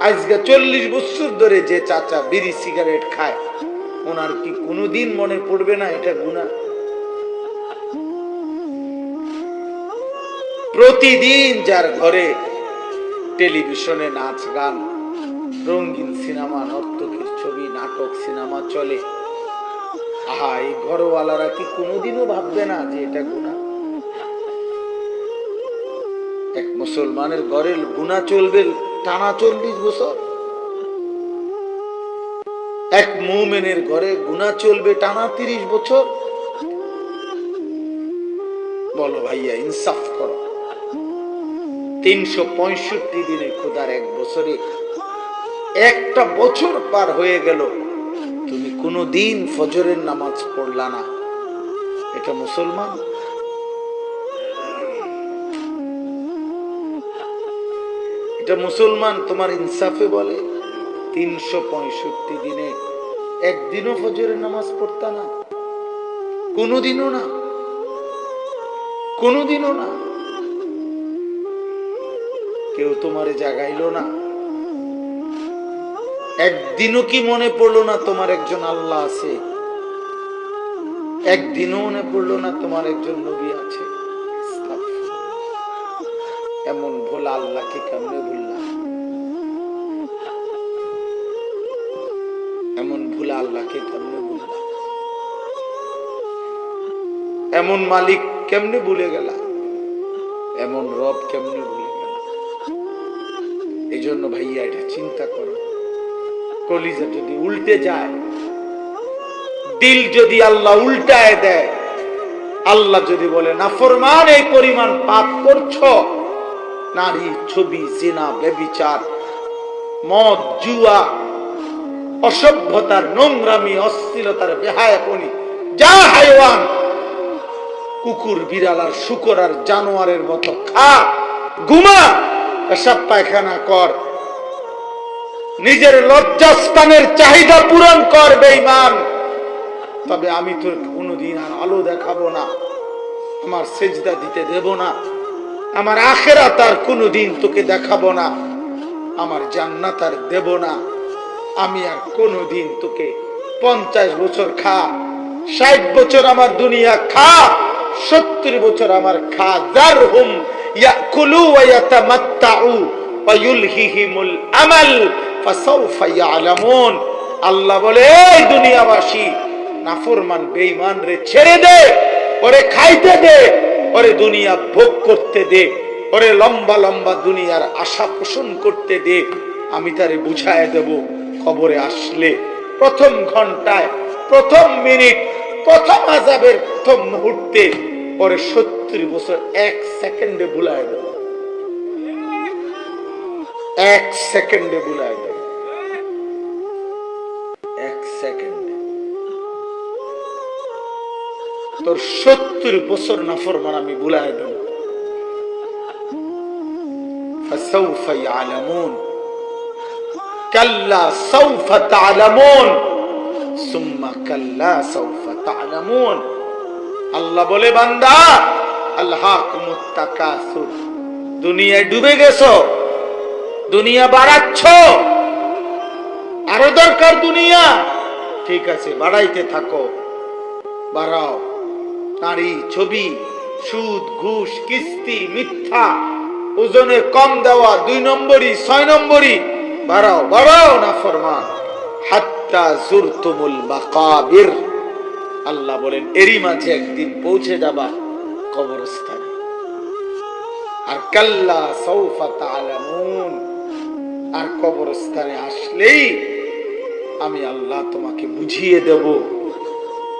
আজকে চল্লিশ বছর ধরে যে চাচা বিড়ি সিগারেট খায়, ওনার কি কোনোদিন মনে পড়বে না এটা গুণা প্রতিদিন যার ঘরে টেলিভিশনে নাচ গান, রঙিন সিনেমা, নর্তকীর ছবি, নাটক, সিনেমা চলে। আহা, এই ঘরওয়ালারা কি কোনোদিনও ভাববে না যে এটা গুণা এক মুসলমানের ঘরের গুণা চলবে টানা চল্লিশ বছর। এক মুমেনের ঘরে গুণা চলবে টানা তিরিশ বছর। বলো ভাইয়া, ইনসাফ করো। তিনশো পঁয়ষট্টি দিনে খোদার এক বছরে একটা বছর পার হয়ে গেল। তুমি কোনো দিন ফজরের নামাজ পড়লা না। এটা মুসলমান? এটা মুসলমান তোমার ইনসাফে বলে, তিনশো পঁয়ষট্টি দিনে একদিনও ফজরের নামাজ পড়তা না, কোনোদিনও না কোনোদিনও না। কেউ তোমারে জাগাইলো না। একদিনও কি মনে পড়ল না তোমার একজন আল্লাহ আছে? একদিনও মনে পড়ল না তোমার একজন নবী আছে? এমন ভোলা আল্লাহকে কেমনে ভুললাম? এমন ভোলা আল্লাহকে কেমনে ভুললাম? এমন মালিক কেমনে ভুলে গেলা এমন রব কেমনে ভুলে গেলা এই জন্য ভাইয়া, এটা চিন্তা করো। কলিজা যদি উল্টে যায়, দিল যদি আল্লাহ উল্টায় দেয়, আল্লাহ যদি বলে, না, ফরমান এই পরিমাণ পাপ করছ। নারী ছবি, জেনা বেবিচার মদ, জুয়া, অসভ্যতার, নোংরামি, অশ্লীলতার বেহায়াপনি যা হাইওয়ান, কুকুর, বিড়াল আর শুকর আর জানোয়ারের মতো খা, ঘুমা এসব পায়খানা কর। নিজের লজ্জাস্থানের চাহিদা পূরণ কর, বেঈমান। তবে আমি তোর কোনোদিন আর আলো দেখাবো না, আমার সেজদা দিতে দেব না। আমার আখেরা তার কোনোদিন তোকে দেখাবো না। আমার জান্নাত আর দেব না। আমি আর কোনোদিন তোকে পঞ্চাশ বছর খা, ষাট বছর আমার দুনিয়া খা, সত্তর বছর আমার খা। যার হুম ইয়াকুলু আমাল আল্লাহ বলে দুনিয়াবাসী রে, ছেড়ে দে, ওরে খাইতে দে ওরে দুনিয়া ভোগ করতে দে, ওরে লম্বা লম্বা দুনিয়ার আশা পোষণ করতে দে, আমি তারে বুঝায় দেব খবরে আসলে। প্রথম ঘন্টায়, প্রথম মিনিট, প্রথম আজাবের প্রথম মুহূর্তে পরে সত্তর বছর এক সেকেন্ডে বুলায় দেব। এক সেকেন্ডে বুলায় দেব। তোর সত্তর বছর নাফরমান আমি বুলায় দেব فسوف يعلمون كلا سوف تعلمون ثم كلا سوف تعلمون আল্লাহ বলে বান্দা আল্লাহ তাকাসুর দুনিয়ায় ডুবে গেছো দুনিয়া বাড়াচ্ছ আরো দরকার দুনিয়া ঠিক আছে বাড়াইতে থাকো বাড়াও নারী, ছবি, সুদ, ঘুষ, কিস্তি, মিথ্যা, ওজনে কম দেওয়া, দুই নম্বরই, ছয় নম্বরই। বাড়াও বাড়াও না ফরমান। হাত্তা জুরতুমুল মাকাবির। আল্লাহ বলেন, এরই মাঝে একদিন পৌঁছে যাবা কবরস্থানে। আর কাল্লা সৌফা তালামুন আর কবরস্থানে আসলেই আমি আল্লাহ তোমাকে বুঝিয়ে দেব।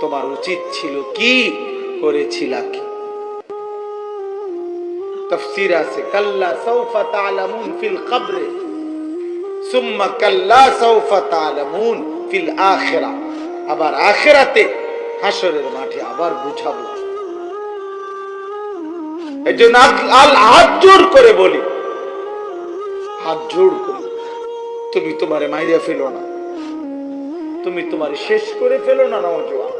তোমার উচিত ছিল কি? করেছিলা কি তফসির আছে, কাল্লা তালামুন ফিল সুম্মা কাল্লা তালামুন ফিল আবার হাসরের মাঠে আবার বুঝাবো এই জন্য আল হাত জোর করে বলি। হাত জোর করে, তুমি তোমারে মাইরা ফেলো না। তুমি তোমারে শেষ করে ফেলো না নজওয়ান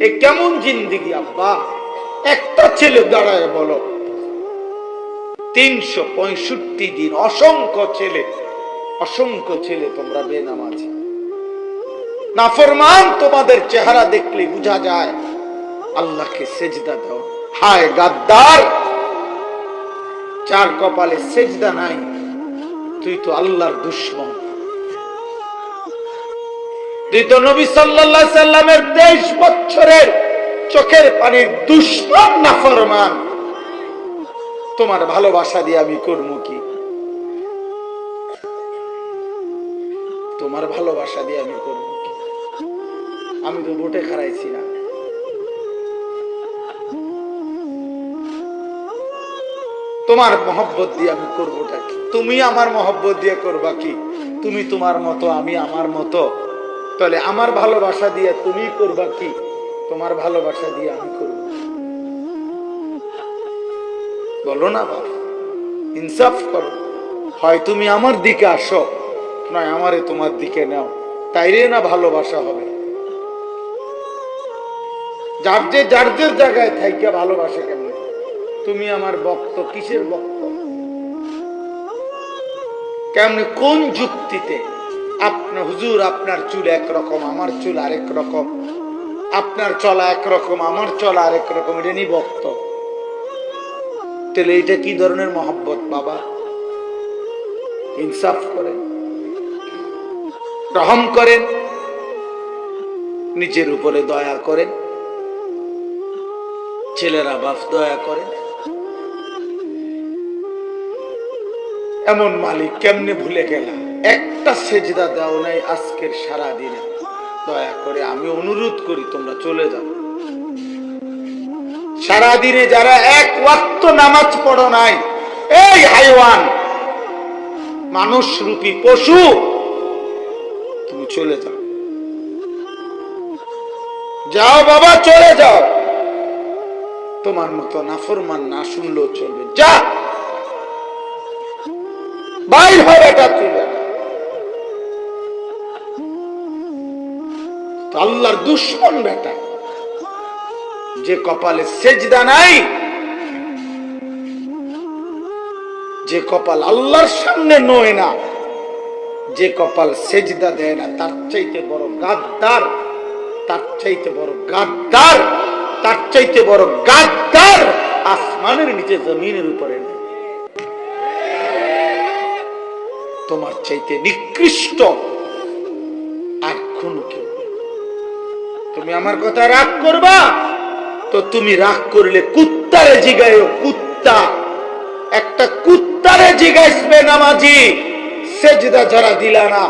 এ কেমন জিন্দিগি, আব্বা? একটা ছেলে দাঁড়ায় বলো। তিনশো পঁয়ষট্টি দিন অসংখ্য ছেলে অসংখ্য ছেলে তোমরা বেনামাজি। নাফরমান তোমাদের চেহারা দেখলে বোঝা যায়, আল্লাহকে সেজদা দাও। হায় গাদ্দার! চার কপালে সেজদা নাই, তুই তো আল্লাহর দুশ্মন। নবী সাল্লাল্লাহু সাল্লামের তেইশ বছরের চোখের পানির দুশ্মন নাফরমান। তোমার ভালোবাসা দিয়ে আমি করব কি? তোমার ভালোবাসা দিয়ে আমি করব কি? আমি তো ভোটে খারাইছি না। তোমার মহব্বত দিয়ে আমি করবোটা কি? তুমি আমার মহব্বত দিয়ে করবা কি? তুমি তোমার মতো, আমি আমার মতো। তাহলে আমার ভালোবাসা দিয়ে তুমি করবা কি? তোমার ভালোবাসা দিয়ে আমি করব। বলো না বাবা, ইনসাফ করো। হয় তুমি আমার দিকে আসো, নয় আমারে তোমার দিকে নাও। তাইরে না ভালোবাসা হবে। যার যে যার যে জায়গায় থাইকে ভালোবাসা কেমন? তুমি আমার ভক্ত, কিসের ভক্ত? কেমনে কোন যুক্তিতে আপনার হুজুর, আপনার চুল একরকম, আমার চুল আরেক রকম। আপনার চলা একরকম, আমার চলা আরেক রকম, এটা নি ভক্ত। তাহলে এটা কি ধরনের মহব্বত, বাবা? ইনসাফ করেন, রহম করেন, নিজের উপরে দয়া করেন, ছেলেরা বাপ দয়া করেন। এমন মালিক কেমনে ভুলে গেলাম? একটা সেজদা দাও নাই আজকের সারা দিনে দয়া করে আমি অনুরোধ করি তোমরা চলে যাও। সারা দিনে যারা এক ওয়াক্ত নামাজ পড়ো নাই, এই হাইওয়ান, মানুষ রূপী পশু, তুমি চলে যাও। যাও বাবা, চলে যাও। তোমার মতো নাফরমান না শুনলেও চলবে। যা! বাইর হবে এটা তুই আল্লাহর দুশ্মন বেটা যে কপালে সেজদা নাই, যে কপাল আল্লাহর সামনে নয় না, যে কপাল সেজদা দেয় না, তার চাইতে বড় গাদ্দার, তার চাইতে বড় গাদ্দার, তার চাইতে বড় গাদ্দার আসমানের নিচে জমিনের উপরে তোমার চাইতে নিকৃষ্ট আর কোন। তুমি আমার কথা রাগ করবা? তো তুমি রাগ করলে কুত্তারে জিগায় কুত্তা। একটা কুত্তারে জিগাইসবে নামাজি, সেজদা যারা দিলা না,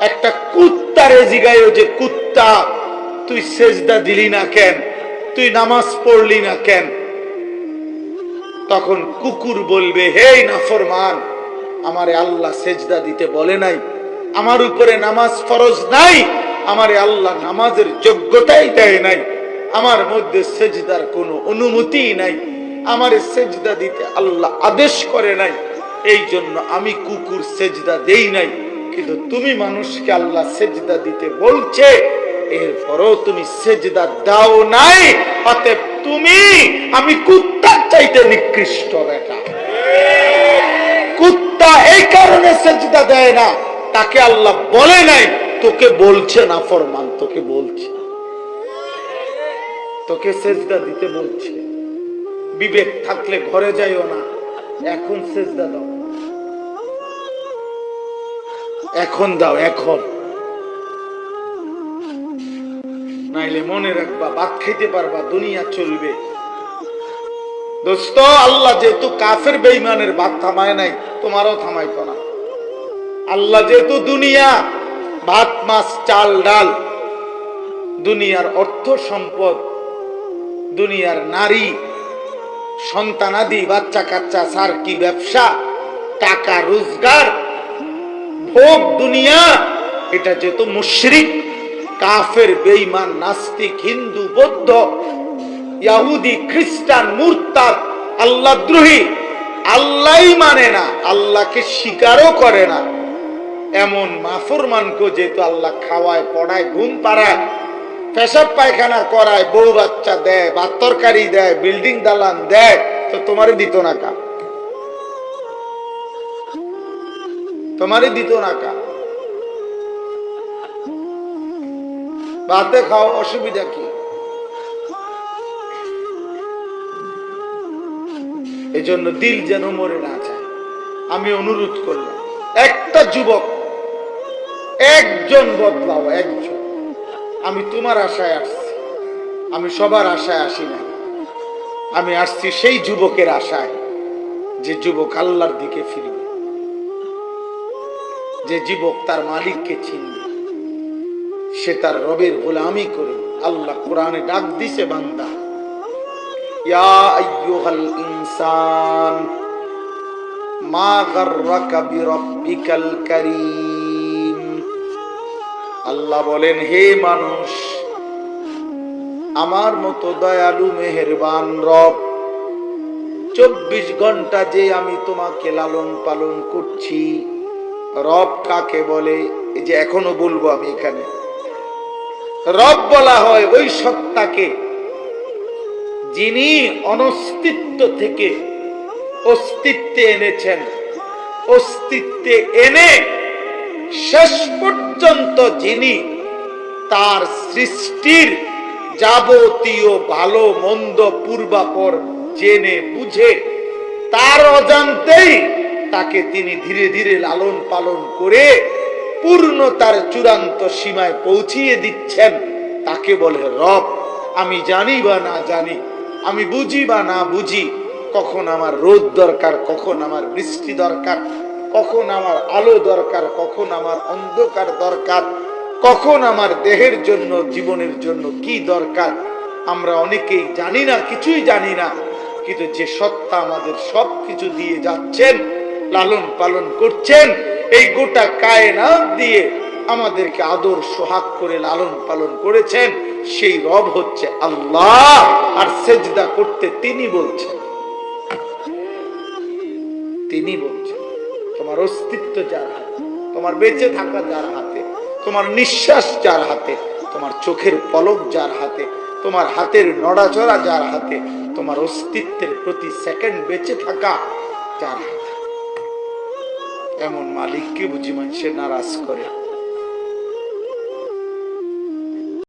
একটা কুত্তারে জিগাইও যে কুত্তা। তুই সেজদা দিলি না কেন? তুই নামাজ পড়লি না কেন? তখন কুকুর বলবে, হে নাফরমান, আমারে আল্লাহ সেজদা দিতে বলে নাই। আমার উপরে নামাজ ফরজ নাই। আমারে আল্লাহ নামাজের যোগ্যতাই দেয় নাই। আমার মধ্যে সেজদার কোনো অনুমতি নাই। আমারে সেজদা দিতে আল্লাহ আদেশ করে নাই। এই জন্য আমি কুকুর সেজদা দেই নাই। কিন্তু তুমি মানুষকে আল্লাহ সেজদা দিতে বলছে, এরপরও তুমি সেজদা দাও নাই। অতএব তুমি, আমি কুত্তার চাইতে নিকৃষ্ট বেটা। কুত্তা এই কারণে সেজদা দেয় না। তাকে আল্লাহ বলে নাই তোকে বলছে না, ফরমান তোকে বলছে। তোকে সেজদা দিতে বলছে। বিবেক থাকলে ঘরে যাইও না, এখন সেজদা দাও। এখন দাও, এখন। নাইলে মনে রাখবা, ভাত খাইতে পারবা, দুনিয়া চলবে। দোস্ত, আল্লাহ যেহেতু কাফের বেইমানের ভাত থামায় নাই, তোমারও থামাইতো না। আল্লাহ যেহেতু দুনিয়া ভাত মাছ চাল ডাল। দুনিয়ার অর্থ সম্পদ, দুনিয়ার নারী, সন্তানাদি বাচ্চা কাচ্চা সার কি ব্যবসা, টাকা, রোজগার, ভোগ, দুনিয়া, এটা যেহেতু মুশরিক, কাফের, বেঈমান, নাস্তিক, হিন্দু, বৌদ্ধ, ইয়াহুদি, খ্রিস্টান, মুরতাদ, আল্লাহ দ্রোহী, আল্লাহই মানে না, আল্লাহকে স্বীকারও করে না। এমন মাফরমানকে যেহেতু আল্লাহ খাওয়ায়, পড়ায়, ঘুম পাড়ায়, পেশাব পায়খানা করায়, বউ বাচ্চা দেয় বা তরকারি দেয়, বিল্ডিং দালান দেয়, তো তোমারই দিত না কা? তোমারই দিত না কা? ভাতে খাও, অসুবিধা কি? এজন্য দিল যেন মরে না যায়। আমি অনুরোধ করলাম, একটা যুবক একজন বদলাও, একজন। আমি তোমার আশায় আসছি। আমি সবার আশায় আসি না আমি আসছি সেই যুবকের আশায় যে যুবক আল্লাহর দিকে ফিরবে। যে যুবক তার মালিককে চিনবে। সে তার রবের গোলামি করে আল্লাহ কোরআনে ডাক দিছে, বান্দা। ইনসান, মা গাররাকা বিরাব্বিকাল আল্লাহ বলেন, হে মানুষ, আমার মতো দয়ালু, মেহেরবান রব, চব্বিশ ঘণ্টা যে আমি তোমাকে লালন পালন করছি, রব কাকে বলে? যে এখনও বলব আমি এখানে। রব বলা হয় ওই সত্তাকে যিনি অনস্তিত্ব থেকে অস্তিত্বে এনেছেন। অস্তিত্বে এনে শেষ পর্যন্ত যিনি তার সৃষ্টির যাবতীয় ভালো, মন্দ, পূর্বাপর জেনে বুঝে, তার অজান্তেই তাকে তিনি ধীরে ধীরে লালন পালন করে পূর্ণ তার চূড়ান্ত সীমায় পৌঁছিয়ে দিচ্ছেন। তাকে বলে, রব, আমি জানি বা না জানি, আমি বুঝি বা না বুঝি, কখন আমার রোদ দরকার, কখন আমার বৃষ্টি দরকার কখন আমার আলো দরকার, কখন আমার অন্ধকার দরকার, কখন আমার দেহের জন্য, জীবনের জন্য কি দরকার, আমরা অনেকেই জানি না, কিছুই জানি না। কিন্তু যে সত্তা আমাদের সব কিছু দিয়ে যাচ্ছেন, লালন পালন করছেন, এই গোটা কায়নাত দিয়ে আমাদেরকে আদর সোহাগ করে লালন পালন করেছেন, সেই রব হচ্ছে আল্লাহ, আর সেজদা করতে তিনি বলছেন। তিনি বলছেন। তোমার অস্তিত্ব যার হাতে, তোমার বেঁচে থাকা যার হাতে, তোমার নিঃশ্বাস যার হাতে, তোমার চোখের পলক যার হাতে, তোমার হাতের নড়াচড়া যার হাতে, তোমার অস্তিত্বের প্রতি সেকেন্ড বেঁচে থাকা যার হাতে। এমন মালিককে বুঝি মানুষের নারাজ করে।